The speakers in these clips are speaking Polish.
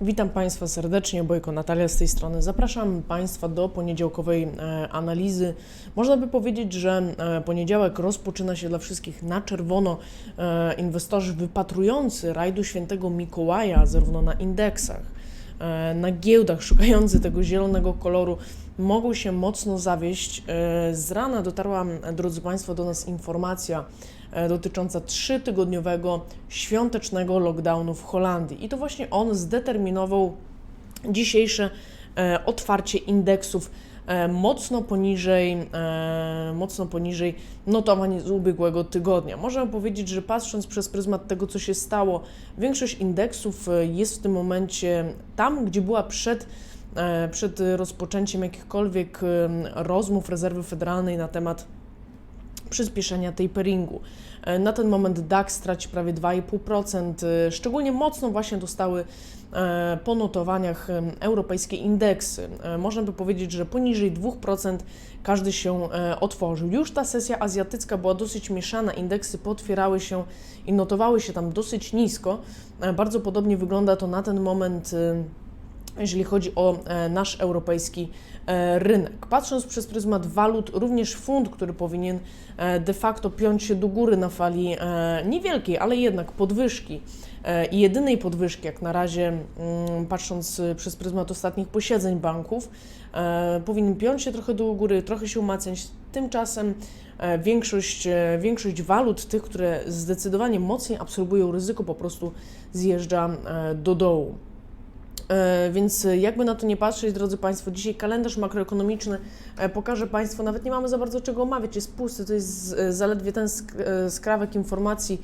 Witam Państwa serdecznie, Bojko Natalia z tej strony. Zapraszam Państwa do poniedziałkowej e, analizy. Można by powiedzieć, że e, poniedziałek rozpoczyna się dla wszystkich na czerwono. E, inwestorzy wypatrujący rajdu świętego Mikołaja, zarówno na indeksach, na giełdach, szukający tego zielonego koloru, mogą się mocno zawieść. E, Z rana dotarła, drodzy Państwo, do nas informacja e, dotycząca trzytygodniowego świątecznego lockdownu w Holandii. I to właśnie on zdeterminował dzisiejsze e, otwarcie indeksów e, mocno poniżej, e, mocno poniżej notowań z ubiegłego tygodnia. Możemy powiedzieć, że patrząc przez pryzmat tego, co się stało, większość indeksów e, jest w tym momencie tam, gdzie była przed e, przed rozpoczęciem jakichkolwiek rozmów rezerwy federalnej na temat przyspieszenia taperingu. E, Na ten moment DAX traci prawie 2,5%. e, Szczególnie mocno właśnie dostały e, po notowaniach europejskie indeksy. Można by powiedzieć, że poniżej 2% każdy się otworzył. Już ta sesja azjatycka była dosyć mieszana, indeksy potwierały się i notowały się tam dosyć nisko. Bardzo podobnie wygląda to na ten moment. Jeżeli chodzi o e, nasz europejski e, rynek. Patrząc przez pryzmat walut, również funt, który powinien e, de facto piąć się do góry na fali niewielkiej, ale jednak podwyżki i jedynej podwyżki, jak na razie, mm, patrząc przez pryzmat ostatnich posiedzeń banków, powinien piąć się trochę do góry, trochę się umacniać. Tymczasem większość, większość walut, tych, które zdecydowanie mocniej absorbują ryzyko, po prostu zjeżdża do dołu. E, Więc e, jakby na to nie patrzeć, drodzy Państwo, dzisiaj kalendarz makroekonomiczny e, pokaże Państwu, nawet nie mamy za bardzo czego omawiać, jest pusty, to jest zaledwie ten sk- skrawek informacji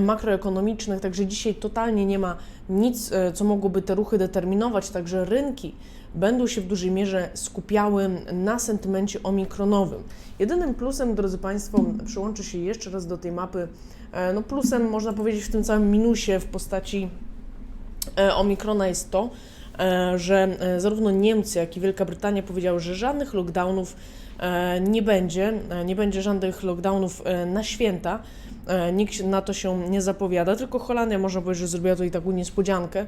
makroekonomicznych, także dzisiaj totalnie nie ma nic, co mogłoby te ruchy determinować, także rynki będą się w dużej mierze skupiały na sentymencie omikronowym. Jedynym plusem, drodzy Państwo, przyłączę się jeszcze raz do tej mapy, no plusem można powiedzieć w tym całym minusie w postaci Omikrona jest to, e, że e, zarówno Niemcy, jak i Wielka Brytania powiedziały, że żadnych lockdownów e, nie będzie, e, nie będzie żadnych lockdownów e, na święta. E, Nikt na to się nie zapowiada, tylko Holandia można powiedzieć, że zrobiła tutaj taką niespodziankę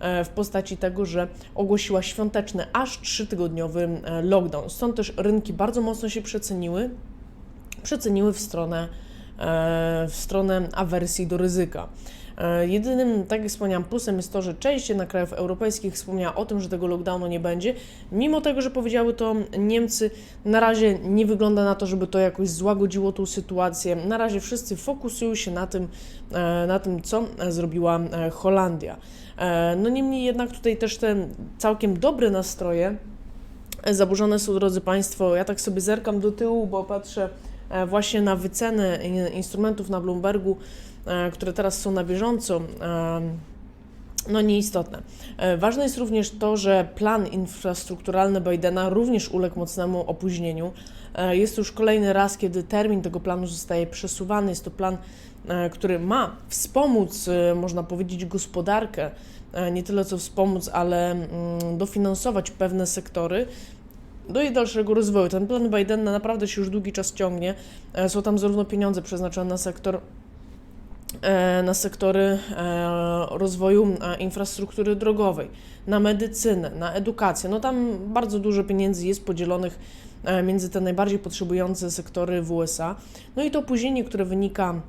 e, w postaci tego, że ogłosiła świąteczny, aż trzytygodniowy e, lockdown. Stąd też rynki bardzo mocno się przeceniły, przeceniły w stronę, e, w stronę awersji do ryzyka. E, Jedynym, tak jak wspomniałam, plusem jest to, że część jednak krajów europejskich wspomniała o tym, że tego lockdownu nie będzie. Mimo tego, że powiedziały to Niemcy, na razie nie wygląda na to, żeby to jakoś złagodziło tą sytuację. Na razie wszyscy fokusują się na tym, e, na tym co zrobiła e, Holandia. No niemniej jednak tutaj też te całkiem dobre nastroje zaburzone są, drodzy Państwo. Ja tak sobie zerkam do tyłu, bo patrzę właśnie na wycenę in- instrumentów na Bloombergu, które teraz są na bieżąco. e, No nieistotne. E, Ważne jest również to, że plan infrastrukturalny Bidena również uległ mocnemu opóźnieniu. E, Jest to już kolejny raz, kiedy termin tego planu zostaje przesuwany. Jest to plan, e, który ma wspomóc, e, można powiedzieć, gospodarkę, e, nie tyle co wspomóc, ale mm, dofinansować pewne sektory do jej dalszego rozwoju. Ten plan Bidena naprawdę się już długi czas ciągnie. E, Są tam zarówno pieniądze przeznaczone na sektor e, na sektory e, rozwoju e, infrastruktury drogowej, na medycynę, na edukację. No tam bardzo dużo pieniędzy jest podzielonych e, między te najbardziej potrzebujące sektory w USA. No i to opóźnienie, które wynika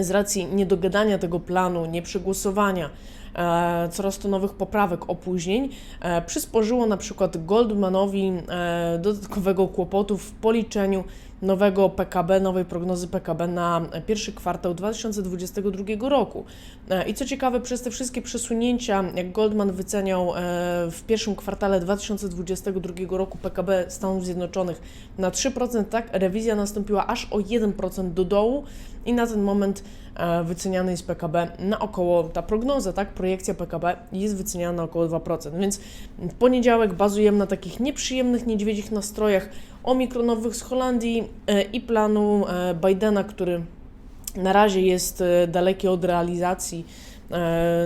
z racji niedogadania tego planu, nieprzegłosowania, e, coraz to nowych poprawek, opóźnień, e, przysporzyło na przykład Goldmanowi e, dodatkowego kłopotu w policzeniu nowego PKB, nowej prognozy PKB na pierwszy kwartał 2022 roku. E, I co ciekawe, przez te wszystkie przesunięcia, jak Goldman wyceniał e, w pierwszym kwartale 2022 roku PKB Stanów Zjednoczonych na 3%, tak, rewizja nastąpiła aż o 1% do dołu i na ten moment e, wyceniany jest PKB na około, ta prognoza, tak, projekcja PKB jest wyceniana na około 2%, więc w poniedziałek bazujemy na takich nieprzyjemnych, niedźwiedzich nastrojach omikronowych z Holandii e, i planu e, Bidena, który na razie jest daleki od realizacji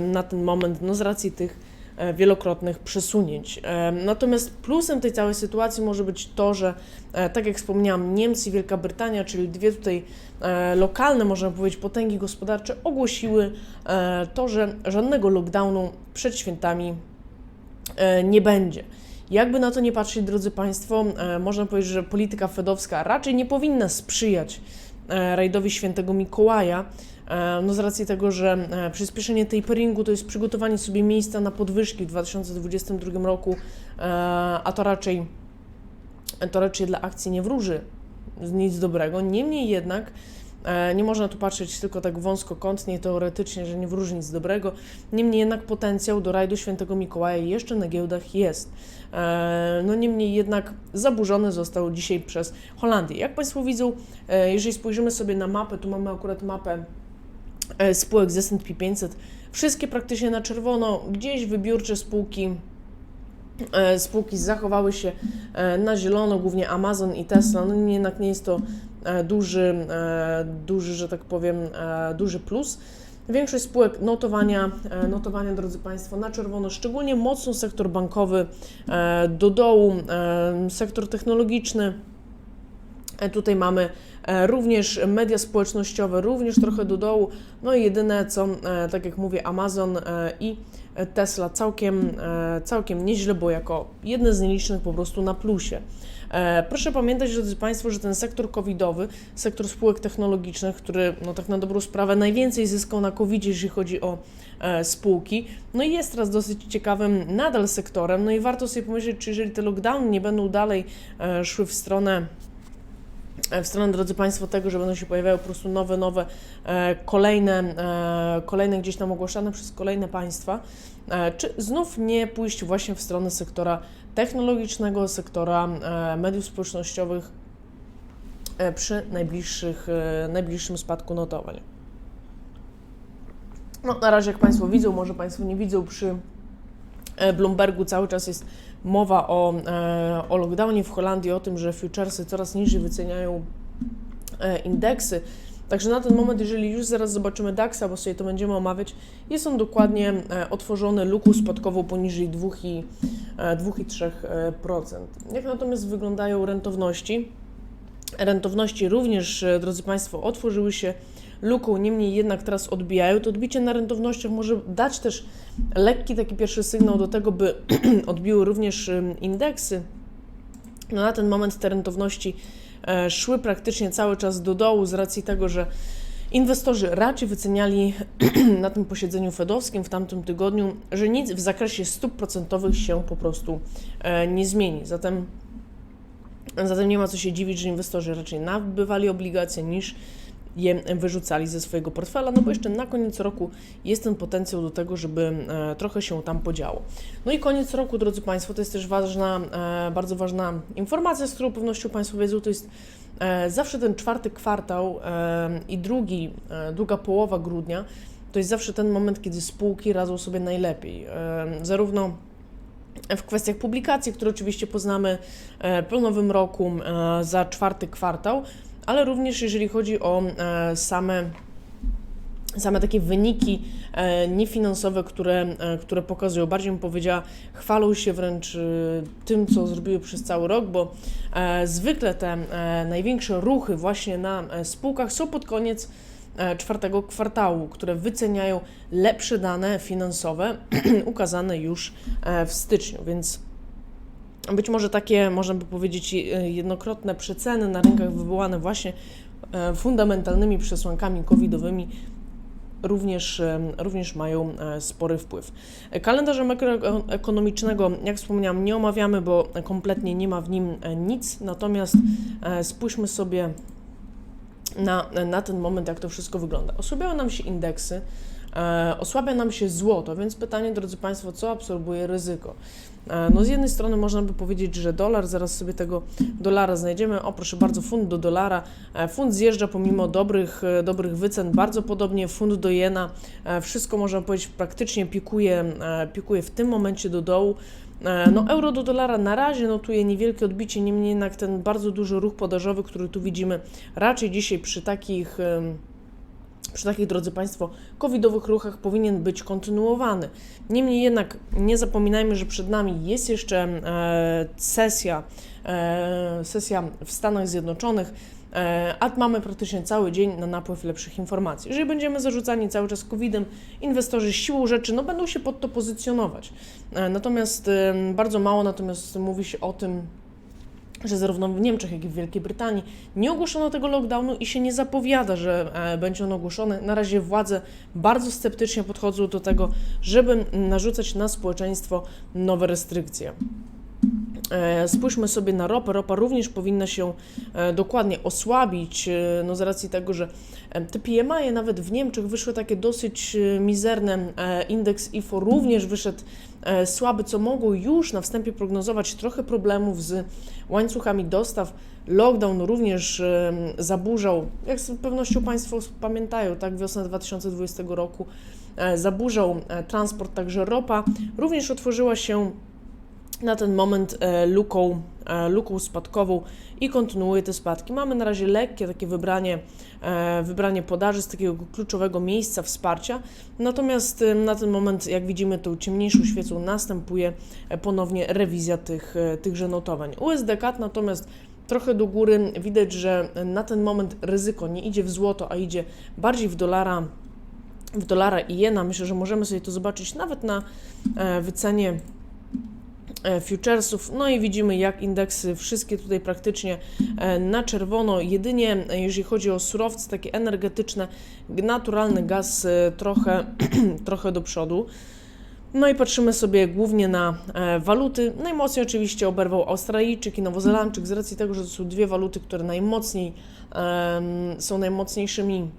na ten moment, no z racji tych wielokrotnych przesunięć. E, Natomiast plusem tej całej sytuacji może być to, że e, tak jak wspomniałam, Niemcy i Wielka Brytania, czyli dwie tutaj e, lokalne, można powiedzieć, potęgi gospodarcze, ogłosiły e, to, że żadnego lockdownu przed świętami e, nie będzie. Jakby na to nie patrzeć, drodzy Państwo, e, można powiedzieć, że polityka fedowska raczej nie powinna sprzyjać e, rajdowi świętego Mikołaja, e, no z racji tego, że e, przyspieszenie taperingu to jest przygotowanie sobie miejsca na podwyżki w 2022 roku, e, a to raczej, to raczej dla akcji nie wróży nic dobrego. Niemniej jednak e, nie można tu patrzeć tylko tak wąskokątnie, teoretycznie, że nie wróży nic dobrego. Niemniej jednak potencjał do rajdu świętego Mikołaja jeszcze na giełdach jest. E, No niemniej jednak zaburzony został dzisiaj przez Holandię. Jak Państwo widzą, e, jeżeli spojrzymy sobie na mapę, tu mamy akurat mapę e, spółek z S&P 500, wszystkie praktycznie na czerwono, gdzieś wybiórcze spółki e, spółki zachowały się e, na zielono, głównie Amazon i Tesla, no jednak nie jest to e, duży, e, duży, że tak powiem, e, duży plus. Większość spółek notowania, e, notowania, drodzy Państwo, na czerwono, szczególnie mocno sektor bankowy e, do dołu, e, sektor technologiczny. E, Tutaj mamy e, również media społecznościowe, również trochę do dołu. No i jedyne co, e, tak jak mówię, Amazon i Tesla całkiem, całkiem nieźle, bo jako jedne z nielicznych po prostu na plusie. Proszę pamiętać, drodzy Państwo, że ten sektor covidowy, sektor spółek technologicznych, który no tak na dobrą sprawę najwięcej zyskał na covid jeżeli chodzi o spółki, no i jest teraz dosyć ciekawym nadal sektorem, no i warto sobie pomyśleć, czy jeżeli te lockdowny nie będą dalej szły w stronę w stronę, drodzy Państwo, tego, że będą się pojawiały po prostu nowe, nowe, e, kolejne, e, kolejne gdzieś tam ogłaszane przez kolejne państwa, e, czy znów nie pójść właśnie w stronę sektora technologicznego, sektora e, mediów społecznościowych e, przy najbliższych, e, najbliższym spadku notowań. No, na razie, jak Państwo widzą, może Państwo nie widzą, przy e, Bloombergu cały czas jest mowa o, e, o lockdownie w Holandii, o tym, że futuresy coraz niżej wyceniają e, indeksy. Także na ten moment, jeżeli już zaraz zobaczymy DAX, bo sobie to będziemy omawiać, jest on dokładnie e, otworzony luką spadkową poniżej 2,3%. E, 2,3%. Jak natomiast wyglądają rentowności? Rentowności również, e, drodzy Państwo, otworzyły się luką, niemniej jednak teraz odbijają. To odbicie na rentownościach może dać też lekki taki pierwszy sygnał do tego, by odbiły również indeksy. No na ten moment te rentowności e, szły praktycznie cały czas do dołu z racji tego, że inwestorzy raczej wyceniali na tym posiedzeniu fedowskim w tamtym tygodniu, że nic w zakresie stóp procentowych się po prostu e, nie zmieni. Zatem Zatem nie ma co się dziwić, że inwestorzy raczej nabywali obligacje niż je wyrzucali ze swojego portfela, no bo jeszcze na koniec roku jest ten potencjał do tego, żeby e, trochę się tam podziało. No i koniec roku, drodzy Państwo, to jest też ważna, e, bardzo ważna informacja, z którą pewnością Państwo wiedzą, to jest e, zawsze ten czwarty kwartał i drugi, druga połowa grudnia, to jest zawsze ten moment, kiedy spółki radzą sobie najlepiej. Zarówno w kwestiach publikacji, które oczywiście poznamy po nowym roku za czwarty kwartał, ale również jeżeli chodzi o e, same same takie wyniki e, niefinansowe, które, e, które pokazują, bardziej bym powiedziała, chwalą się wręcz tym, co zrobiły przez cały rok, bo zwykle te największe ruchy właśnie na spółkach są pod koniec czwartego kwartału, które wyceniają lepsze dane finansowe ukazane już w styczniu, więc być może takie, można by powiedzieć, e, jednokrotne przeceny na rynkach wywołane właśnie e, fundamentalnymi przesłankami covidowymi również, e, również mają spory wpływ. Kalendarza makroekonomicznego, jak wspomniałam, nie omawiamy, bo kompletnie nie ma w nim nic, natomiast spójrzmy sobie na, na ten moment, jak to wszystko wygląda. Osłabiają nam się indeksy, osłabia nam się złoto, więc pytanie, drodzy Państwo, co absorbuje ryzyko? E, no z jednej strony można by powiedzieć, że dolar, zaraz sobie tego dolara znajdziemy. O, proszę bardzo, funt do dolara. E, funt zjeżdża pomimo dobrych, e, dobrych wycen, bardzo podobnie funt do jena. E, wszystko można powiedzieć praktycznie pikuje, e, pikuje w tym momencie do dołu. E, No, euro do dolara na razie notuje niewielkie odbicie, niemniej jednak ten bardzo duży ruch podażowy, który tu widzimy, raczej dzisiaj przy takich przy takich, drodzy Państwo, covidowych ruchach powinien być kontynuowany. Niemniej jednak nie zapominajmy, że przed nami jest jeszcze e, sesja, e, sesja w Stanach Zjednoczonych, e, a mamy praktycznie cały dzień na napływ lepszych informacji. Jeżeli będziemy zarzucani cały czas COVID-em, inwestorzy siłą rzeczy no, będą się pod to pozycjonować. Natomiast bardzo mało natomiast mówi się o tym, że zarówno w Niemczech, jak i w Wielkiej Brytanii nie ogłoszono tego lockdownu i się nie zapowiada, że e, będzie on ogłoszony. Na razie władze bardzo sceptycznie podchodzą do tego, żeby narzucać na społeczeństwo nowe restrykcje. E, Spójrzmy sobie na ropę. Ropa również powinna się e, dokładnie osłabić, e, no z racji tego, że te PMI nawet w Niemczech wyszły takie dosyć mizerne. Indeks IFO również wyszedł słaby, co mogło już na wstępie prognozować trochę problemów z łańcuchami dostaw. Lockdown również zaburzał, jak z pewnością Państwo pamiętają, tak, wiosnę 2020 roku, zaburzał transport, także ropa również otworzyła się na ten moment e, luką, e, luką spadkową i kontynuuje te spadki. Mamy na razie lekkie takie wybranie, e, wybranie podaży z takiego kluczowego miejsca wsparcia, natomiast na ten moment, jak widzimy, tą ciemniejszą świecą następuje ponownie rewizja tych, tychże notowań. USDK natomiast trochę do góry, widać, że na ten moment ryzyko nie idzie w złoto, a idzie bardziej w dolara, w dolara i jena. Myślę, że możemy sobie to zobaczyć nawet na wycenie futuresów. No i widzimy, jak indeksy wszystkie tutaj praktycznie e, na czerwono. Jedynie e, jeżeli chodzi o surowce takie energetyczne, naturalny gaz e, trochę, trochę do przodu. No i patrzymy sobie głównie na e, waluty. Najmocniej oczywiście oberwał Australijczyk i Nowozelandczyk z racji tego, że to są dwie waluty, które najmocniej są najmocniejszymi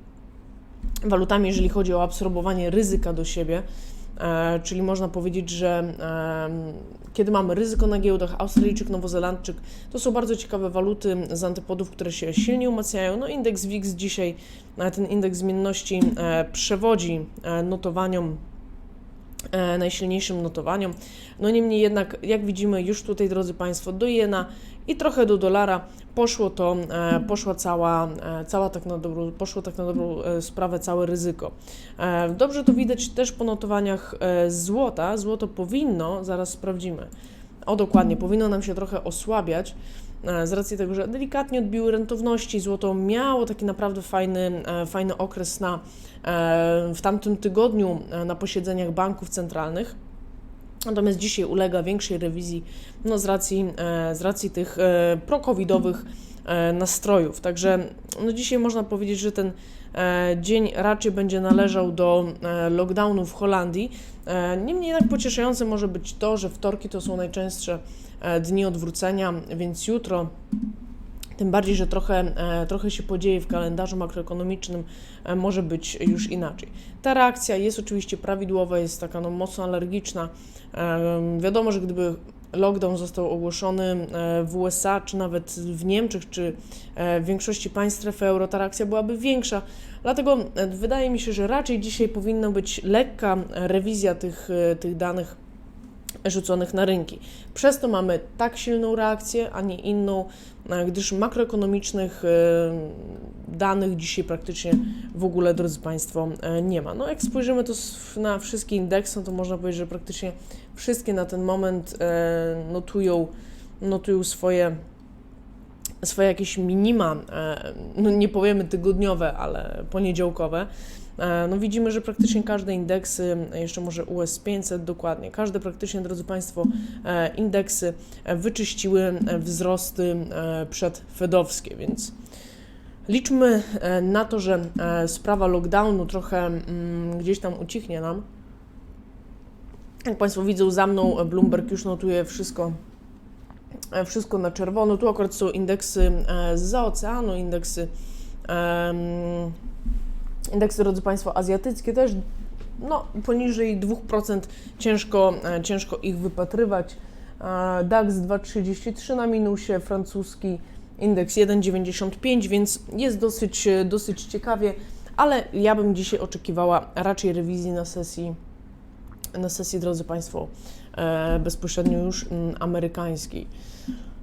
walutami, jeżeli chodzi o absorbowanie ryzyka do siebie. E, czyli można powiedzieć, że kiedy mamy ryzyko na giełdach, Australijczyk, Nowozelandczyk, to są bardzo ciekawe waluty z antypodów, które się silnie umacniają. No indeks WIX dzisiaj, e, ten indeks zmienności e, przewodzi e, notowaniom najsilniejszym notowaniom. No niemniej jednak, jak widzimy już tutaj, drodzy Państwo, do jena i trochę do dolara poszło to, e, poszła cała, e, cała tak na dobrą, poszło tak na dobrą e, sprawę całe ryzyko. E, dobrze to widać też po notowaniach e, złota. Złoto powinno, zaraz sprawdzimy, o dokładnie, powinno nam się trochę osłabiać, e, z racji tego, że delikatnie odbiły rentowności. Złoto miało taki naprawdę fajny, e, fajny okres na, e, w tamtym tygodniu na posiedzeniach banków centralnych. Natomiast dzisiaj ulega większej rewizji no, z, racji, z racji tych pro-covidowych e, nastrojów. Także no, dzisiaj można powiedzieć, że ten dzień raczej będzie należał do e, lockdownu w Holandii. E, niemniej jednak pocieszające może być to, że wtorki to są najczęstsze e, dni odwrócenia, więc jutro tym bardziej, że trochę, e, trochę się podzieje w kalendarzu makroekonomicznym, e, może być już inaczej. Ta reakcja jest oczywiście prawidłowa, jest taka no, mocno alergiczna. E, Wiadomo, że gdyby lockdown został ogłoszony e, w USA, czy nawet w Niemczech, czy e, w większości państw strefy euro, ta reakcja byłaby większa. Dlatego e, wydaje mi się, że raczej dzisiaj powinna być lekka rewizja tych, tych danych rzuconych na rynki. Przez to mamy tak silną reakcję, a nie inną, e, gdyż makroekonomicznych e, danych dzisiaj praktycznie w ogóle, drodzy Państwo, e, nie ma. No jak spojrzymy to na wszystkie indeksy, no to można powiedzieć, że praktycznie wszystkie na ten moment notują, notują swoje swoje jakieś minima, no nie powiemy tygodniowe, ale poniedziałkowe. E, No widzimy, że praktycznie każde indeksy, jeszcze może US 500 dokładnie, każde praktycznie, drodzy Państwo, e, indeksy e, wyczyściły e, wzrosty e, przedfedowskie, więc liczmy e, na to, że e, sprawa lockdownu trochę mm, gdzieś tam ucichnie nam. Jak Państwo widzą za mną, e, Bloomberg już notuje wszystko e, wszystko na czerwono. Tu akurat są indeksy e, z oceanu, indeksy, indeksy, drodzy Państwo, azjatyckie też, no, poniżej 2% ciężko, e, ciężko ich wypatrywać. E, DAX 2,33 na minusie, francuski indeks 1,95, więc jest dosyć, e, dosyć ciekawie, ale ja bym dzisiaj oczekiwała raczej rewizji na sesji, na sesji, drodzy Państwo, bezpośrednio już mm, amerykańskiej.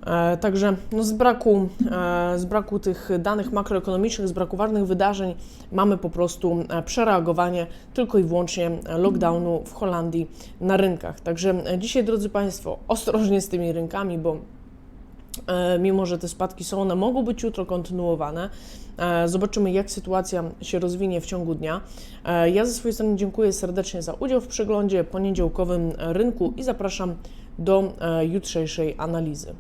E, Także no z, braku, e, z braku tych danych makroekonomicznych, z braku ważnych wydarzeń mamy po prostu e, przereagowanie tylko i wyłącznie lockdownu w Holandii na rynkach. Także dzisiaj, drodzy Państwo, ostrożnie z tymi rynkami, bo mimo że te spadki są, one mogą być jutro kontynuowane. Zobaczymy, jak sytuacja się rozwinie w ciągu dnia. Ja ze swojej strony dziękuję serdecznie za udział w przeglądzie poniedziałkowym rynku i zapraszam do jutrzejszej analizy.